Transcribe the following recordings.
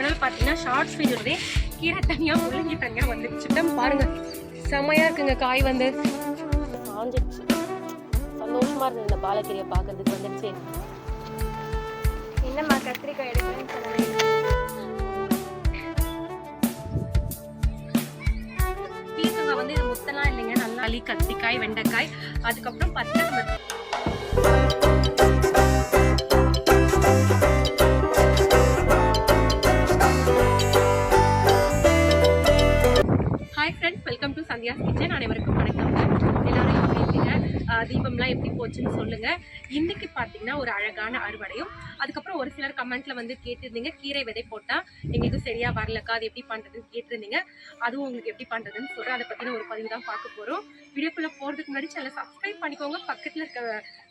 ஒரு நாள் பார்த்தீங்கன்னா ஷார்ட்ஸ் வீடியோவே கீரை தனியாக முள்ளங்கி தனியாக வந்துருச்சு. பாருங்க. செமையா இருக்குங்க காய் வந்து. காஞ்சிடுச்சு சந்தோஷமா இருந்தது இந்த பாலக்கீரையை பார்க்கறதுக்கு வந்துருச்சு. என்னம்மா கத்திரிக்காய் எடுக்கணும்னு சொன்னேன் வந்து இது முத்தலாம் இல்லைங்க. நல்லா அலி கத்திரிக்காய் வெண்டைக்காய். அதுக்கப்புறம் பச்சை கிச்சன் அனைவருக்கும் வணக்கம். எல்லாரும் எப்படி இருக்கீங்க தீபம்லாம் எப்படி போச்சுன்னு சொல்லுங்க. இன்னைக்கு பார்த்தீங்கன்னா ஒரு அழகான அறுவடையும் அதுக்கப்புறம் ஒரு சிலர் கமெண்ட்ல வந்து கேட்டிருந்தீங்க கீரை விதை போட்டால் எங்களுக்கு சரியா வரலக்கா அது எப்படி பண்றதுன்னு கேட்டிருந்தீங்க. அதுவும் உங்களுக்கு எப்படி பண்றதுன்னு சொல்றேன். அதை பத்தின ஒரு பதிவு தான் பார்க்க போறோம். வீடியோக்குள்ள போறதுக்கு முன்னாடி சேனல் சப்ஸ்கிரைப் பண்ணிக்கோங்க. பக்கத்தில் இருக்க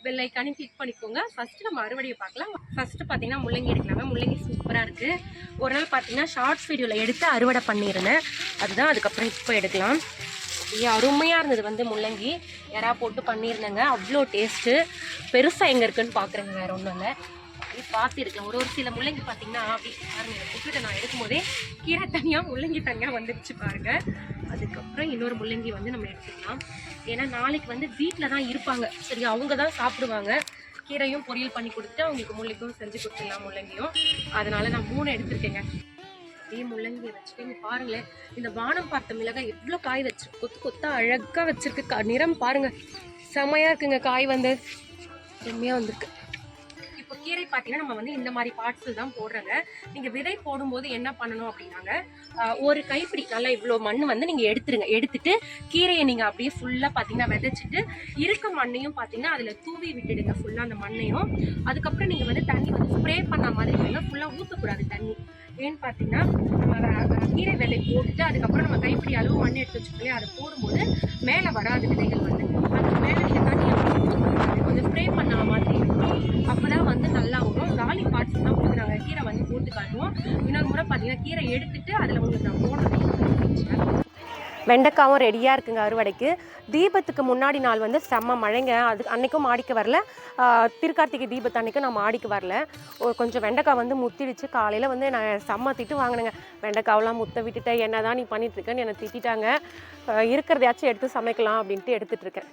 பெல் ஐக்கானையும் கிளிக் பண்ணிக்கோங்க. ஃபஸ்ட்டு நம்ம அறுவடையை பார்க்கலாம். ஃபஸ்ட்டு பார்த்தீங்கன்னா முள்ளங்கி எடுக்கலாமே. முள்ளங்கி சூப்பராக இருக்குது ஒரு நாள் பார்த்தீங்கன்னா ஷார்ட்ஸ் வீடியோவில் எடுத்து அறுவடை பண்ணியிருந்தேன். அதுதான் அதுக்கப்புறம் இப்போ எடுக்கலாம். அப்படியே அருமையாக இருந்தது வந்து முள்ளங்கி. யாரா போட்டு பண்ணியிருந்தேங்க. அவ்வளோ டேஸ்ட்டு பெருசாக எங்கே இருக்குன்னு பார்க்குறேங்க வேறு ஒன்றும் இல்லை. அப்படி பார்த்துருக்கேன் ஒரு ஒரு சில முள்ளங்கி பார்த்தீங்கன்னா அப்படி பாருங்க புட்டுட்ட நான் எடுக்கும்போதே கீரை தனியாக முள்ளங்கி தனியாக வந்துடுச்சு பாருங்கள் அதுக்கப்புறம் இன்னொரு முள்ளங்கி வந்து நம்ம எடுத்துக்கலாம். ஏன்னா நாளைக்கு வந்து வீட்டில் தான் இருப்பாங்க. சரி அவங்க தான் சாப்பிடுவாங்க. கீரையும் பொரியல் பண்ணி கொடுத்துட்டு அவங்களுக்கு முள்ளிக்கும் செஞ்சு கொடுத்துடலாம் முள்ளங்கியும். அதனால நான் மூணு எடுத்திருக்கேங்க. அப்படியே முள்ளங்கி வச்சுட்டு இங்க பாருங்களேன் இந்த வானம் பார்த்த மிளகாய் எவ்வளோ காய் வச்சு கொத்து கொத்தா அழகாக வச்சிருக்கு. க- நிறம் பாருங்க. செம்மையாக இருக்குங்க காய் வந்து. செம்மையாக வந்திருக்கு. கீரை பார்த்தீங்கன்னா நம்ம வந்து இந்த மாதிரி பார்ட்ஸில் தான் போடுறோங்க. நீங்கள் விதை போடும்போது என்ன பண்ணணும் அப்படின்னாங்க ஒரு கைப்பிடி நல்லா இவ்வளோ மண் வந்து நீங்கள் எடுத்துருங்க. எடுத்துட்டு கீரையை நீங்கள் அப்படியே ஃபுல்லாக பார்த்தீங்கன்னா விதைச்சிட்டு இருக்க மண்ணையும் பார்த்தீங்கன்னா அதில் தூவி விட்டுடுங்க ஃபுல்லாக அந்த மண்ணையும். அதுக்கப்புறம் நீங்கள் வந்து தண்ணி வந்து ஸ்ப்ரே பண்ண மாதிரி பண்ணுங்க ஃபுல்லாக ஊற்றக்கூடாது தண்ணி. ஏன்னு பார்த்தீங்கன்னா நம்ம கீரை விதை போட்டுட்டு அதுக்கப்புறம் நம்ம கைப்பிடி அளவு மண் எடுத்து வச்சுக்கலையே அதை போடும்போது மேலே வராது விதைகள் வந்து. அதுக்கு மேலே நீங்கள் தண்ணியை வந்து ஊற்றக்கூடாது கொஞ்சம் ஸ்ப்ரே பண்ண மாதிரி இருக்கும் அப்பதான் வந்து நல்லா வரும் காலி பார்ட்ஸ் தான் உங்களுக்கு நாங்கள் கீரை வந்து போட்டு காட்டுவோம் இன்னொரு முறை பார்த்தீங்கன்னா கீரை எடுத்துட்டு அதில் உங்களுக்கு நான் போடுறேன் வெண்டைக்காவும் ரெடியாக இருக்குங்க அறுவடைக்கு. தீபத்துக்கு முன்னாடி நாள் வந்து செம்ம மழைங்க. அது அன்னைக்கும் மாடிக்கு வரல. திருக்கார்த்திகை தீபத்து அன்னைக்கும் நான் மாடிக்கு வரல. ஒரு கொஞ்சம் வெண்டைக்காய் வந்து முத்திடுச்சு. காலையில் வந்து நான் செம்ம திட்டு வாங்கினேங்க. வெண்டைக்காவெலாம் முத்த விட்டுட்டேன். என்ன தான் நீ பண்ணிட்டுருக்கேன்னு என்னை திட்டிட்டாங்க. இருக்கிறதையாச்சும் எடுத்து சமைக்கலாம் அப்படின்ட்டு எடுத்துகிட்ருக்கேன்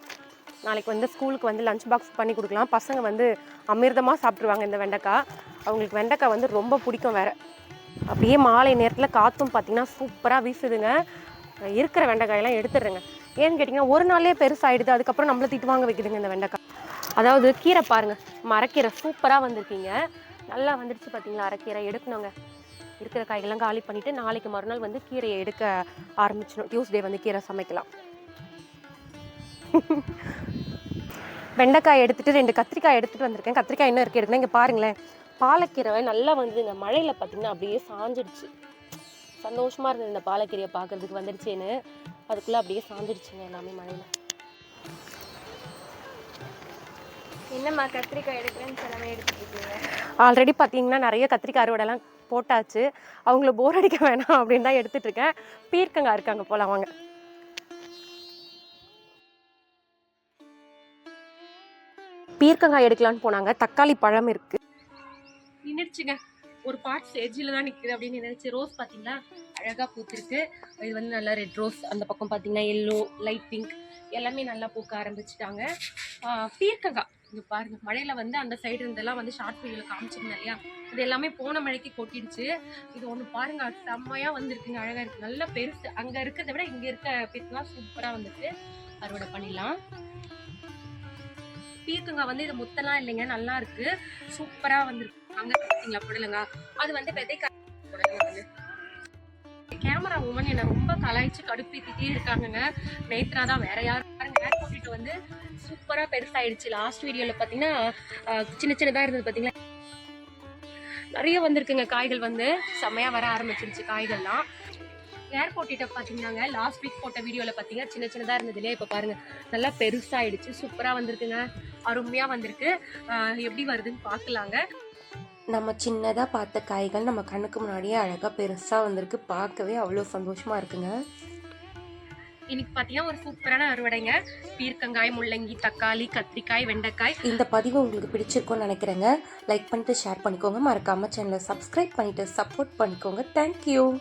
நாளைக்கு வந்து ஸ்கூலுக்கு வந்து லஞ்ச் பாக்ஸ் பண்ணி கொடுக்கலாம். பசங்க வந்து அமிர்தமாக சாப்பிட்ருவாங்க இந்த வெண்டைக்காய். அவங்களுக்கு வெண்டைக்காய் வந்து ரொம்ப பிடிக்கும் வேறு. அப்படியே மாலை நேரத்தில் காற்றும் பார்த்தீங்கன்னா சூப்பராக வீசுதுங்க. இருக்கிற வெண்டைக்காயெல்லாம் எடுத்துடுறேங்க. ஏன்னு கேட்டிங்கன்னா ஒரு நாளே பெருசாகிடுது அதுக்கப்புறம் நம்மள திட்டு வாங்க வைக்குதுங்க இந்த வெண்டைக்காய். அதாவது கீரை பாருங்க. மரக்கீரை சூப்பராக வந்திருக்கீங்க. நல்லா வந்துடுச்சு பார்த்தீங்களா அரைக்கீரை. எடுக்கணுங்க. இருக்கிற காய்கள்லாம் காலி பண்ணிவிட்டு நாளைக்கு மறுநாள் வந்து கீரையை எடுக்க ஆரம்பிச்சிடும் டியூஸ்டே வந்து கீரை சமைக்கலாம். வெண்டைக்காய் எடுத்துட்டு ரெண்டு கத்திரிக்காய் எடுத்துகிட்டு வந்திருக்கேன். கத்திரிக்காய் என்ன இருக்குது எடுக்கணும். இங்கே பாருங்களேன். பாலக்கீரை நல்லா வந்துதுங்க. மழையில் பார்த்தீங்கன்னா அப்படியே சாஞ்சிடுச்சு. சந்தோஷமா இருந்தது இந்த பாலக்கீரையை பார்க்கறதுக்கு வந்துடுச்சேன்னு அதுக்குள்ளே அப்படியே சாஞ்சிடுச்சுங்க எல்லாமே மழையில். என்னம்மா கத்திரிக்காய் எடுக்கிறேன்னு சொல்லாம எடுத்துட்டு இருக்கீங்க ஆல்ரெடி பார்த்தீங்கன்னா நிறைய கத்திரிக்காய் அறுவடைலாம் போட்டாச்சு. அவங்கள போர் அடிக்க வேணாம் அப்படின்னு தான் எடுத்துட்டு இருக்கேன். பீர்க்கங்காய் இருக்காங்க போல வாங்க. பீர்க்கங்காய் எடுக்கலான்னு போனாங்க. தக்காளி பழம் இருக்கு. நின்றுச்சுங்க ஒரு பார்ட்ஸ் எஜ்ஜில் தான் நிற்குது அப்படின்னு நினைச்சு ரோஸ் பார்த்தீங்களா அழகாக பூத்திருக்கு. இது வந்து நல்லா ரெட் ரோஸ் அந்த பக்கம் பார்த்தீங்கன்னா எல்லோ லைட் பிங்க் எல்லாமே நல்லா பூக்க ஆரம்பிச்சிட்டாங்க. பீர்க்கங்காய் இது பாருங்க மழையில வந்து அந்த சைடு இருந்தெல்லாம் வந்து ஷார்ட் வீடியோல காமிச்சிருந்தேன் இல்லையா? இது எல்லாமே போன மழைக்கு கொட்டிடுச்சு. இது ஒன்று பாருங்க செம்மையாக செம்மையா வந்திருக்குங்க அழகா இருக்கு. நல்லா பெருசு. அங்க இருக்கிறத விட இங்க இருக்க பீர்க்கங்காய் சூப்பரா வந்துட்டு அறுவடை பண்ணிடலாம். பீர்க்கங்காய் வந்து இது முத்தெல்லாம் இல்லைங்க நல்லா இருக்கு. சூப்பரா வந்திருக்கு. அங்க பார்த்தீங்களா புடலங்க. அது வந்து விதைக்க கேமரா உமன் என்ன ரொம்ப கலாய்ச்சி கடுப்பேத்திட்டே இருக்காங்கங்க. நேத்ரா தான் வேற யாரும் பாருங்க. ஹேர் போட்டுட்டு வந்து சூப்பரா பெருசாயிடுச்சு. லாஸ்ட் வீடியோல பாத்தீங்கன்னா சின்ன சின்னதா இருந்தது பாத்தீங்களா? நிறைய வந்திருக்குங்க காய்கள் வந்து. செம்மையாக வர ஆரம்பிச்சிருச்சு காய்கள்லாம். ஏர் போட்டிட்ட பார்த்தீங்கன்னாங்க லாஸ்ட் வீக் போட்ட வீடியோவில் பார்த்தீங்கன்னா சின்ன சின்னதாக இருந்தது இல்லையா? பாருங்கள் நல்லா பெருசாகிடுச்சு சூப்பராக வந்திருக்குங்க. அருமையாக வந்திருக்கு. எப்படி வருதுன்னு பார்க்கலாங்க நம்ம சின்னதாக பார்த்த காய்கள் நம்ம கண்ணுக்கு முன்னாடியே அழகாக பெருசாக வந்திருக்கு. பார்க்கவே அவ்வளோ சந்தோஷமாக இருக்குங்க. இன்னைக்கு பார்த்தீங்கன்னா ஒரு சூப்பரான அறுவடைங்க. பீர்க்கங்காய் முள்ளங்கி தக்காளி கத்திரிக்காய் வெண்டைக்காய். இந்த பதிவு உங்களுக்கு பிடிச்சிருக்கும்னு நினைக்கிறேங்க. லைக் பண்ணிட்டு ஷேர் பண்ணிக்கோங்க. மறக்காம சேனலை சப்ஸ்கிரைப் பண்ணிட்டு சப்போர்ட் பண்ணிக்கோங்க. தேங்க்யூ